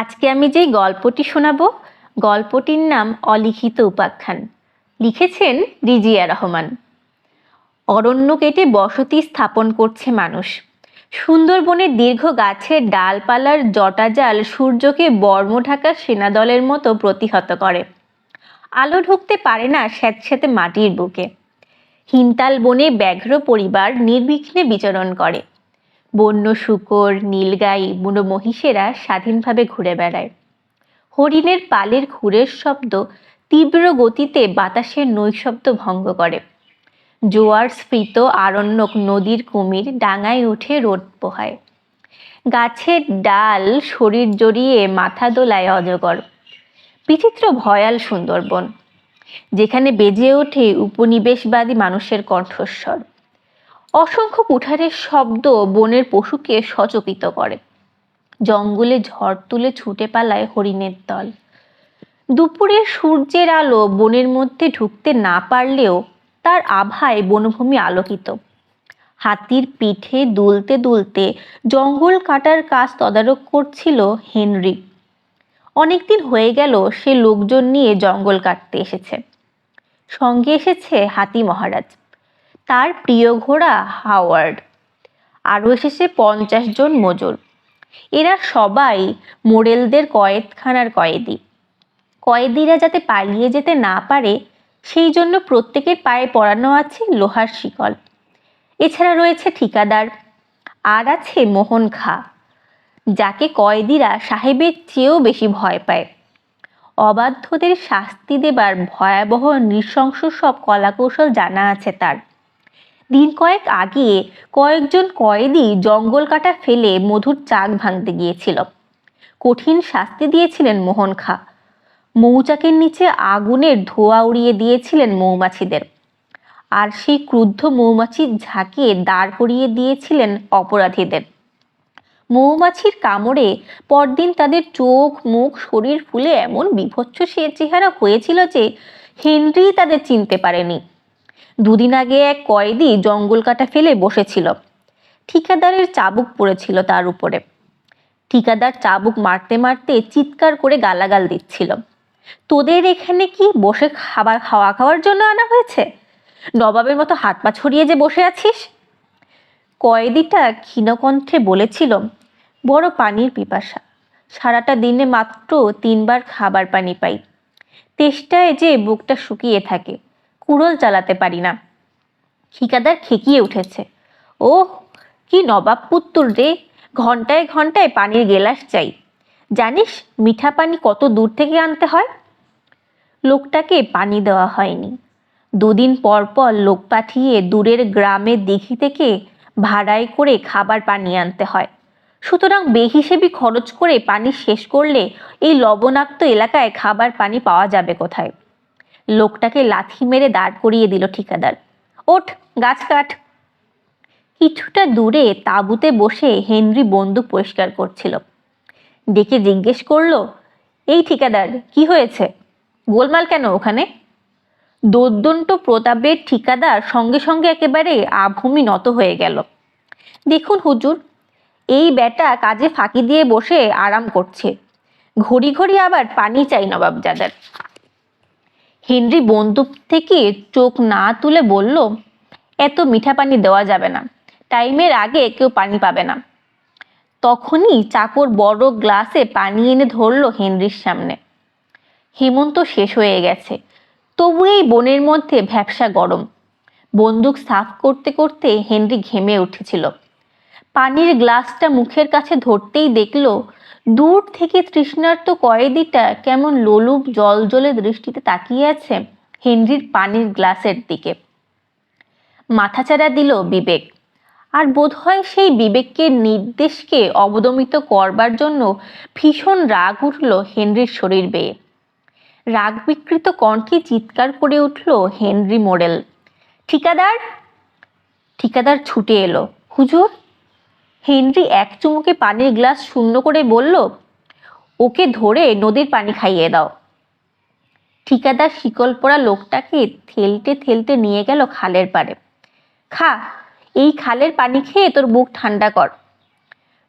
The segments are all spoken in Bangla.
আজকে আমি যেই গল্পটি শোনাব, গল্পটির নাম অলিখিত উপাখ্যান। লিখেছেন রিজিয়া রহমান। অরণ্য কেটে বসতি স্থাপন করছে মানুষ। সুন্দরবনের দীর্ঘ গাছের ডালপালার জটাজাল সূর্যকে বর্ম ঢাকা সেনাদলের মতো প্রতিহত করে। আলো ঢুকতে পারে না স্যাঁতস্যাঁতে মাটির বুকে। হিনতাল বনে ব্যাঘ্র পরিবার নির্বিঘ্নে বিচরণ করে। বন্য শুকর, নীলগাই, বুনো মহিষেরা স্বাধীনভাবে ঘুরে বেড়ায়। হরিণের পালের খুরের শব্দ তীব্র গতিতে বাতাসের নৈশব্দ ভঙ্গ করে। জোয়ার স্ফীত আরণ্যক নদীর কুমির ডাঙায় উঠে রোদ পোহায়। গাছের ডাল শরীর জড়িয়ে মাথা দোলায় অজগর। বিচিত্র ভয়াল সুন্দরবন, যেখানে বেজে ওঠে উপনিবেশবাদী মানুষের কণ্ঠস্বর। অসংখ্য কুঠারের শব্দ বনের পশুকে সচকিত করে। জঙ্গলে ঝড় তুলে ছুটে পালায় হরিণের দল। দুপুরের সূর্যের আলো বনের মধ্যে ঢুকতে না পারলেও তার আভায় বনভূমি আলোকিত। হাতির পিঠে দুলতে দুলতে জঙ্গল কাটার কাজ তদারক করছিল হেনরি। অনেকদিন হয়ে গেল সে লোকজন নিয়ে জঙ্গল কাটতে এসেছে। সঙ্গে এসেছে হাতি মহারাজ। তার প্রিয় ঘোড়া হাওয়ার্ড। আরও এসেছে পঞ্চাশ জন মজুর। এরা সবাই মোড়েলদের কয়েদখানার কয়েদি। কয়েদিরা যাতে পালিয়ে যেতে না পারে, সেই জন্য প্রত্যেকের পায়ে পরানো আছে লোহার শিকল। এছাড়া রয়েছে ঠিকাদার, আর আছে মোহন খা, যাকে কয়েদিরা সাহেবের চেয়েও বেশি ভয় পায়। অবাধ্যদের শাস্তি দেবার ভয়াবহ নৃশংস সব কলাকৌশল জানা আছে তার। দিন কয়েক আগে কয়েকজন কয়েদি জঙ্গল কাটা ফেলে মধুর চাক ভাঙতে গিয়েছিল। কঠিন শাস্তি দিয়েছিলেন মোহন খা। মৌচাকের নিচে আগুনের ধোয়া উড়িয়ে দিয়েছিলেন মৌমাছিদের। আর সেই ক্রুদ্ধ মৌমাছির ঝাঁকে দাঁড় করিয়ে দিয়েছিলেন অপরাধীদের। মৌমাছির কামড়ে পরদিন তাদের চোখ, মুখ, শরীর ফুলে এমন বিভৎস সে চেহারা হয়েছিল যে হেনরি তাদের চিনতে পারেনি। দুদিন আগে এক কয়েদি জঙ্গল কাটা ফেলে বসেছিল। ঠিকাদারের চাবুক পড়েছিল তার উপরে। ঠিকাদার চাবুক মারতে মারতে চিৎকার করে গালাগাল দিচ্ছিল। তোদের এখানে কি বসে খাবার খাওয়া খাওয়ার জন্য আনা হয়েছে? নবাবের মতো হাত পা ছড়িয়ে যে বসে আছিস? কয়েদিটা ক্ষীণকণ্ঠে বলেছিল, বড় পানির পিপাসা। সারাটা দিনে মাত্র তিনবার খাবার পানি পাই। তেষ্টায় যে বুকটা শুকিয়ে থাকে কুড়োল চালাতে পারি না। ঠিকাদার খেকিয়ে উঠেছে। ও কি নবাব পুত্তুর রে, ঘন্টায় ঘন্টায় পানির গেলাস চাই। জানিস, মিঠা পানি কত দূর থেকে আনতে হয়? লোকটাকে পানি দেওয়া হয়নি। দুদিন পর পর লোক পাঠিয়ে দূরের গ্রামের দিঘি থেকে ভাড়ায় করে খাবার পানি আনতে হয়। সুতরাং বেহিসেবি খরচ করে পানি শেষ করলে এই লবণাক্ত এলাকায় খাবার পানি পাওয়া যাবে কোথায়? লোকটাকে লাথি মেরে দাঁড় করিয়ে দিল ঠিকাদার। ওঠ, গাছ কাঠ কিছুটা দূরে তাঁবুতে বসে হেনরি বন্দুক পরিষ্কার করছিল। ডেকে জিজ্ঞেস করল, এই ঠিকাদার, কি হয়েছে? গোলমাল কেন ওখানে? দোদ্দণ্ড প্রতাপের ঠিকাদার সঙ্গে সঙ্গে একেবারে আভূমি নত হয়ে গেল। দেখুন হুজুর, এই ব্যাটা কাজে ফাঁকি দিয়ে বসে আরাম করছে। ঘড়ি ঘড়ি আবার পানি চাই নবাবজাদার। হেনরি বন্দুক থেকে চোখ না তুলে বলল, এত মিঠা পানি দেওয়া যাবে না। টাইমের আগে কেউ পানি পাবে না। তখনই চাকর বড় গ্লাসে পানি এনে ধরলো হেনরির সামনে। হেমন্ত শেষ হয়ে গেছে। তবু এই বনের মধ্যে ভ্যাবসা গরম। বন্দুক সাফ করতে করতে হেনরি ঘেমে উঠেছিল। পানির গ্লাসটা মুখের কাছে ধরতেই দেখল দূর থেকে তৃষ্ণার্ত কয়েদিটা কেমন লোলুপ জল জলে দৃষ্টিতে তাকিয়ে আছে হেনরির পানির গ্লাসের দিকে। মাথাচাড়া দিল বিবেক। আর বোধহয় সেই বিবেককে নির্দেশকে অবদমিত করবার জন্য ভীষণ রাগ উঠল হেনরির শরীর বেয়ে। রাগ বিকৃত কণ্ঠে চিৎকার করে উঠল হেনরি মোডেল ঠিকাদার? ঠিকাদার ছুটে এলো, হুজুর? হেনরি এক চুমুকে পানির গ্লাস শূন্য করে বলল, ওকে ধরে নদীর পানি খাইয়ে দাও। ঠিকাদার শিকল পড়া লোকটাকে থেলতে থেলতে নিয়ে গেল খালের পাড়ে। খা, এই খালের পানি খেয়ে তোর বুক ঠান্ডা কর।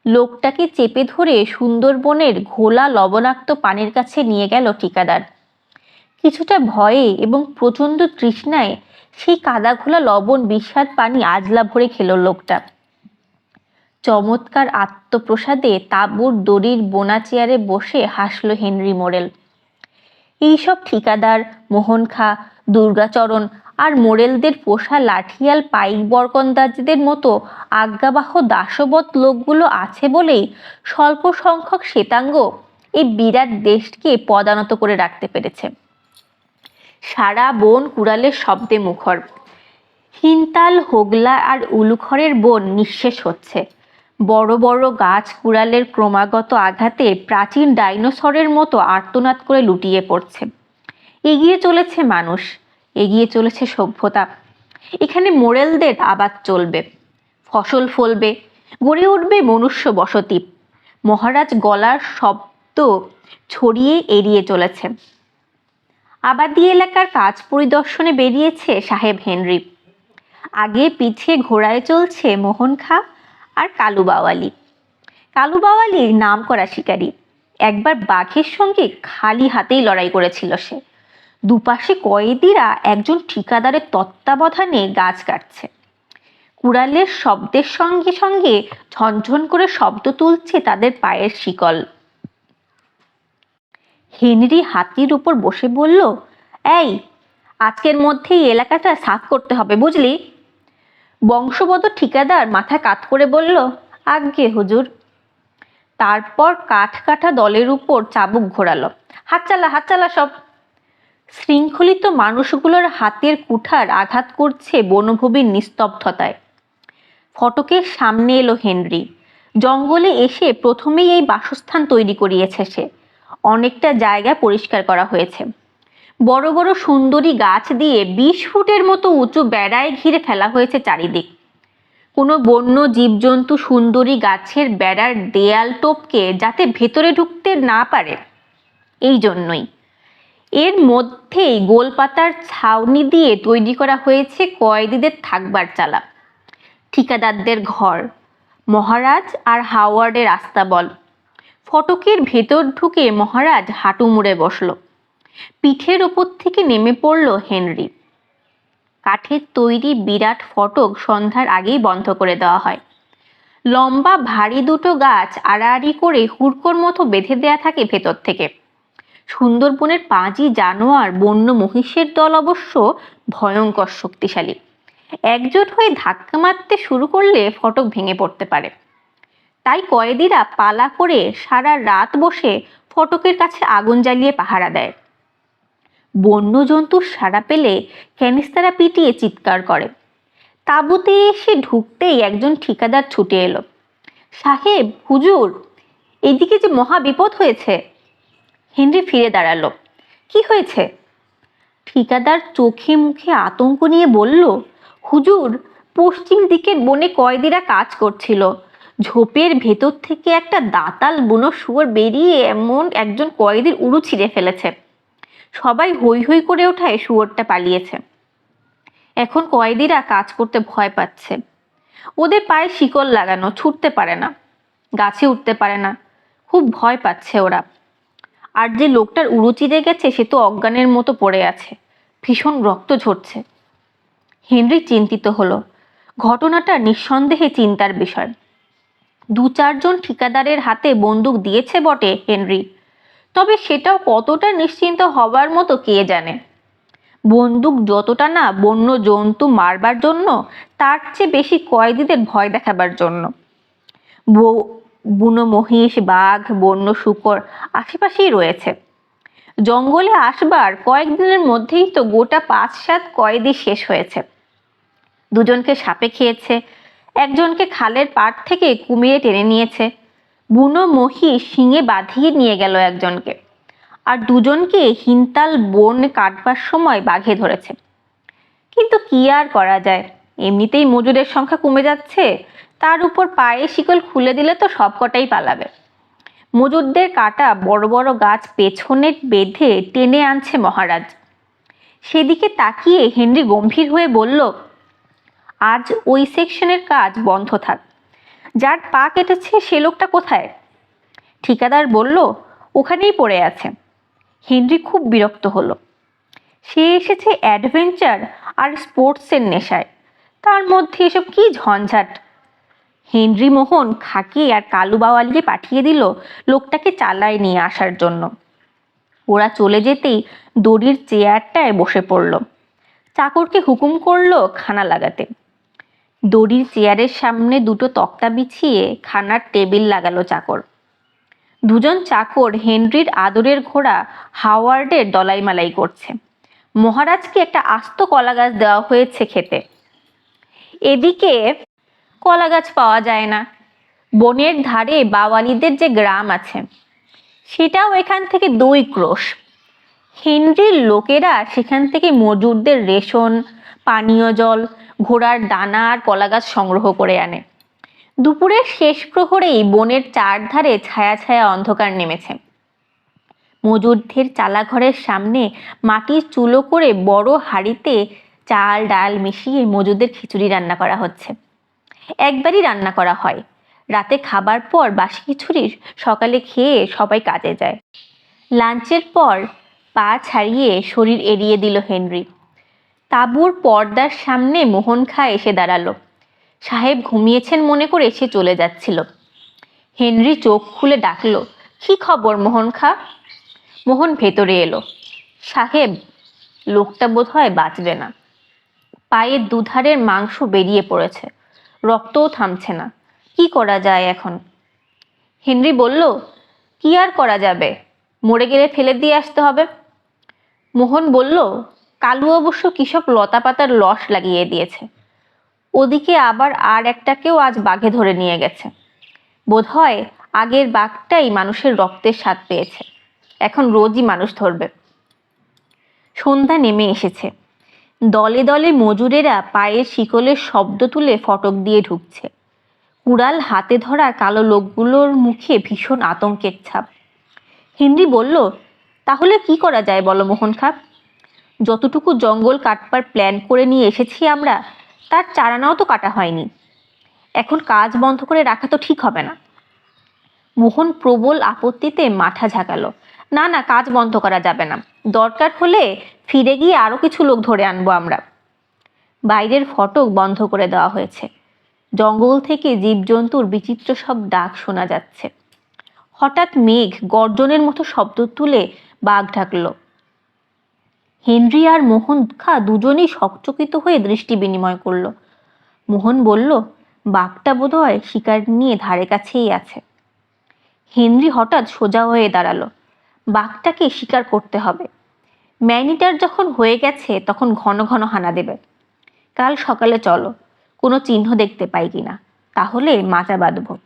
লোকটাকে চেপে ধরে সুন্দরবনের ঘোলা লবণাক্ত পানির কাছে নিয়ে গেল ঠিকাদার। কিছুটা ভয়ে এবং প্রচণ্ড তৃষ্ণায় সেই কাদা ঘোলা লবণ বিস্বাদ পানি আজলা ভরে খেল লোকটা। চমৎকার আত্মপ্রসাদে তাঁবুর দড়ির বোনা চেয়ারে বসে হাসল হেনরি মোরেল। এইসব ঠিকাদার মোহন খা দুর্গাচরণ আর মোরেলদের পোষা লাঠিয়াল পাইক বরকন্দাজদের মতো আজ্ঞাবাহ দাসবৎ লোকগুলো আছে বলেই স্বল্প সংখ্যক শ্বেতাঙ্গ এই বিরাট দেশকে পদানত করে রাখতে পেরেছে। সারা বন কুড়ালের শব্দে মুখর। হিনতাল, হোগলা আর উলুখরের বন নিঃশেষ হচ্ছে। বড় বড় গাছ কুড়ালের ক্রমাগত আঘাতে প্রাচীন ডাইনোসরের মতো আর্তনাদ করে লুটিয়ে পড়ছে। এগিয়ে চলেছে মানুষ, এগিয়ে চলেছে সভ্যতা। এখানে মোরেলদের আবাদ চলবে, ফসল ফলবে, গড়ে উঠবে মনুষ্য বসতি। মহারাজ গলার শব্দ ছড়িয়ে এড়িয়ে চলেছে। আবাদি এলাকার কাজ পরিদর্শনে বেরিয়েছে সাহেব হেনরি। আগে পিছিয়ে ঘোড়ায় চলছে মোহন খা আর কালু বাওয়ালি। কালু বাওয়ালি নাম করা শিকারী একবার বাঘের সঙ্গে খালি হাতেই লড়াই করেছিল সে। দুপাশে কয়েদিরা একজন ঠিকাদারের তত্ত্বাবধানে গাছ কাটছে। কুড়ালের শব্দের সঙ্গে সঙ্গে ঝনঝন করে শব্দ তুলছে তাদের পায়ের শিকল। হেনরি হাতির উপর বসে বলল, এই, আজকের মধ্যেই এলাকাটা সাফ করতে হবে, বুঝলি? বংশবদ ঠিকাদার মাথা কাত করে বলল, আজ্ঞে হুজুর। তারপর কাঠ কাটা দলের উপর চাবুক ঘোরালো। হাত চালা হাত চালা সব। শৃঙ্খলিত মানুষগুলোর হাতের কুঠার আঘাত করছে বনভূমির নিস্তব্ধতায়। ফটকের সামনে এলো হেনরি। জঙ্গলে এসে প্রথমেই এই বাসস্থান তৈরি করিয়েছে সে। অনেকটা জায়গা পরিষ্কার করা হয়েছে। বড় বড় সুন্দরী গাছ দিয়ে বিশ ফুটের মতো উঁচু বেড়ায় ঘিরে ফেলা হয়েছে চারিদিক। কোনো বন্য জীবজন্তু সুন্দরী গাছের বেড়ার দেয়াল টোপকে যাতে ভেতরে ঢুকতে না পারে, এই জন্যই। এর মধ্যেই গোলপাতার ছাউনি দিয়ে তৈরি করা হয়েছে কয়েদিদের থাকবার চালা। ঠিকাদারদের ঘর, মহারাজ আর হাওয়ার্ডের আস্তাবল। ফটকের ভেতর ঢুকে মহারাজ হাঁটু মুড়ে বসল। পিঠের ওপর থেকে নেমে পড়ল হেনরি। কাঠের তৈরি বিরাট ফটক সন্ধ্যার আগেই বন্ধ করে দেওয়া হয়। লম্বা, ভারী দুটো গাছ আড়াআড়ি করে হুড়কোর মতো বেঁধে দেয়া থাকে ভেতর থেকে। সুন্দরবনের পাঁচই জানোয়ার বন্য মহিষের দল অবশ্য ভয়ঙ্কর শক্তিশালী। একজোট হয়ে ধাক্কা মারতে শুরু করলে ফটক ভেঙে পড়তে পারে। তাই কয়েদিরা পালা করে সারা রাত বসে ফটকের কাছে আগুন জ্বালিয়ে পাহারা দেয়। বন্য জন্তুর সাড়া পেলে ক্যানিস্তারা পিটিয়ে চিৎকার করে। তাঁবুতে এসে ঢুকতেই একজন ঠিকাদার ছুটে এলো। সাহেব, হুজুর, এদিকে যে মহা বিপদ হয়েছে। হেনরি ফিরে দাঁড়াল। কি হয়েছে? ঠিকাদার চোখে মুখে আতঙ্ক নিয়ে বলল, হুজুর, পশ্চিম দিকের বনে কয়েদিরা কাজ করছিল। ঝোপের ভেতর থেকে একটা দাতাল বুনো শুয়োর বেরিয়ে এমন একজন কয়েদির উড়ু ছিঁড়ে ফেলেছে। সবাই হই হই করে ওঠায় শুয়োরটা পালিয়েছে। এখন কয়েদিরা কাজ করতে ভয় পাচ্ছে। ওদের পায়ে শিকল লাগানো ছুটতে পারে না, গাছে উঠতে পারে না, খুব ভয় পাচ্ছে ওরা। আর যে লোকটার উড়ু চিরে গেছে সে তো অজ্ঞানের মতো পড়ে আছে, ভীষণ রক্ত ঝরছে। হেনরি চিন্তিত হলো। ঘটনাটা নিঃসন্দেহে চিন্তার বিষয়। দু চারজন ঠিকাদারের হাতে বন্দুক দিয়েছে বটে হেনরি। তবে সেটাও কতটা নিশ্চিন্ত হবার মতো কে জানে? বন্দুক যতটা না বন্য জন্তু মারবার জন্য, তার চেয়ে বেশি কয়েদিদের ভয় দেখাবার জন্য। বুনো মহিষ বাঘ, বন্য শুকর আশেপাশেই রয়েছে। জঙ্গলে আসবার কয়েকদিনের মধ্যেই তো গোটা পাঁচ সাত কয়েদি শেষ হয়েছে। দুজনকে সাপে খেয়েছে, একজনকে খালের পাড় থেকে কুমিরে টেনে নিয়েছে। বুনো মহিষ শিঙে বাঁধিয়ে নিয়ে গেল একজনকে। আর দুজনকে হিনতাল বন কাটবার সময় বাঘে ধরেছে। কিন্তু কি আর করা যায়? এমনিতেই মজুরের সংখ্যা কমে যাচ্ছে। তার উপর পায়ে শিকল খুলে দিলে তো সব কটাই পালাবে। মজুরদের কাটা বড় বড় গাছ পেছনে বেঁধে টেনে আনছে মহারাজ। সেদিকে তাকিয়ে হেনরি গম্ভীর হয়ে বলল, আজ ওই সেকশনের কাজ বন্ধ থাক। যার পা কেটেছে সে লোকটা কোথায়? ঠিকাদার বলল, ওখানেই পড়ে আছে। হেনরি খুব বিরক্ত হলো। সে এসেছে অ্যাডভেঞ্চার আর স্পোর্টসের নেশায়। তার মধ্যে এসব কি ঝঞ্ঝাট? হেনরি মোহন খাকি আর কালু বাওয়ালিকে পাঠিয়ে দিল লোকটাকে চালায় নিয়ে আসার জন্য। ওরা চলে যেতেই দড়ির চেয়ারটায় বসে পড়ল। চাকরকে হুকুম করল খানা লাগাতে। দড়ির চেয়ারের সামনে দুটো তক্তা বিছিয়ে খানার টেবিল লাগালো চাকর। দুজন চাকর হেনরির আদরের ঘোড়া হাওয়ার্ডের দলাই মালাই করছে। মহারাজকে একটা আস্ত কলা গাছ দেওয়া হয়েছে খেতে। এদিকে কলা গাছ পাওয়া যায় না। বনের ধারে বাওয়ালিদের যে গ্রাম আছে, সেটাও এখান থেকে দুই ক্রোশ। হেনরির লোকেরা সেখান থেকে মজুরদের রেশন, পানীয় জল ঘোড়ার দানা আর কলা গাছ সংগ্রহ করে আনে। দুপুরের শেষ প্রহরেই বনের চারধারে ছায়া ছায়া অন্ধকার নেমেছে। মজুরদের চালাঘরের সামনে মাটির চুলো করে বড় হাঁড়িতে চাল, ডাল মিশিয়ে মজুরদের খিচুড়ি রান্না করা হচ্ছে। একবারই রান্না করা হয়। রাতে খাবার পর বাসি খিচুড়ি সকালে খেয়ে সবাই কাজে যায়। লাঞ্চের পর পা ছাড়িয়ে শরীর এড়িয়ে দিল হেনরি। তাঁবুর পর্দার সামনে মোহন খা এসে দাঁড়াল। সাহেব ঘুমিয়েছেন মনে করে সে চলে যাচ্ছিল। হেনরি চোখ খুলে ডাকলো, কি খবর মোহন খা মোহন ভেতরে এলো, সাহেব, লোকটা বোধ হয় বাঁচবে না। পায়ের দুধারের মাংস বেরিয়ে পড়েছে, রক্তও থামছে না। কি করা যায় এখন? হেনরি বলল, কি আর করা যাবে? মরে গেলে ফেলে দিয়ে আসতে হবে। মোহন বলল কালু অবশ্য কৃষক লতা পাতার লস লাগিয়ে দিয়েছে। ওদিকে আবার আর একটাকেও আজ বাঘে ধরে নিয়ে গেছে। বোধহয় আগের বাঘটাই মানুষের রক্তের স্বাদ পেয়েছে। এখন রোজই মানুষ ধরবে। সন্ধ্যা নেমে এসেছে। দলে দলে মজুরেরা পায়ের শিকলের শব্দ তুলে ফটক দিয়ে ঢুকছে। কুড়াল হাতে ধরা কালো লোকগুলোর মুখে ভীষণ আতঙ্কের ছাপ। হিন্দি বলল, তাহলে কি করা যায় বলো মোহন খাপ যতটুকু জঙ্গল কাটবার প্ল্যান করে নিয়ে এসেছি আমরা, তার চারানাও তো কাটা হয়নি। এখন কাজ বন্ধ করে রাখা তো ঠিক হবে না। মোহন প্রবল আপত্তিতে মাথা ঝাঁকালো। না না, কাজ বন্ধ করা যাবে না। দরকার হলে ফিরে গিয়ে আরও কিছু লোক ধরে আনব আমরা। বাইরের ফটক বন্ধ করে দেওয়া হয়েছে। জঙ্গল থেকে জীবজন্তুর বিচিত্র সব ডাক শোনা যাচ্ছে। হঠাৎ মেঘ গর্জনের মতো শব্দ তুলে বাঘ ঢাকলো হেনরি আর মোহন খা দুজনেই সকচকিত হয়ে দৃষ্টি বিনিময় করল। মোহন বলল, বাঘটা বোধহয় শিকার নিয়ে ধারে কাছেই আছে। হেনরি হঠাৎ সোজা হয়ে দাঁড়াল। বাঘটাকে শিকার করতে হবে। ম্যানিটার যখন হয়ে গেছে, তখন ঘন ঘন হানা দেবে। কাল সকালে চলো, কোনো চিহ্ন দেখতে পাই কিনা। তাহলে মাচা বাঁধবো।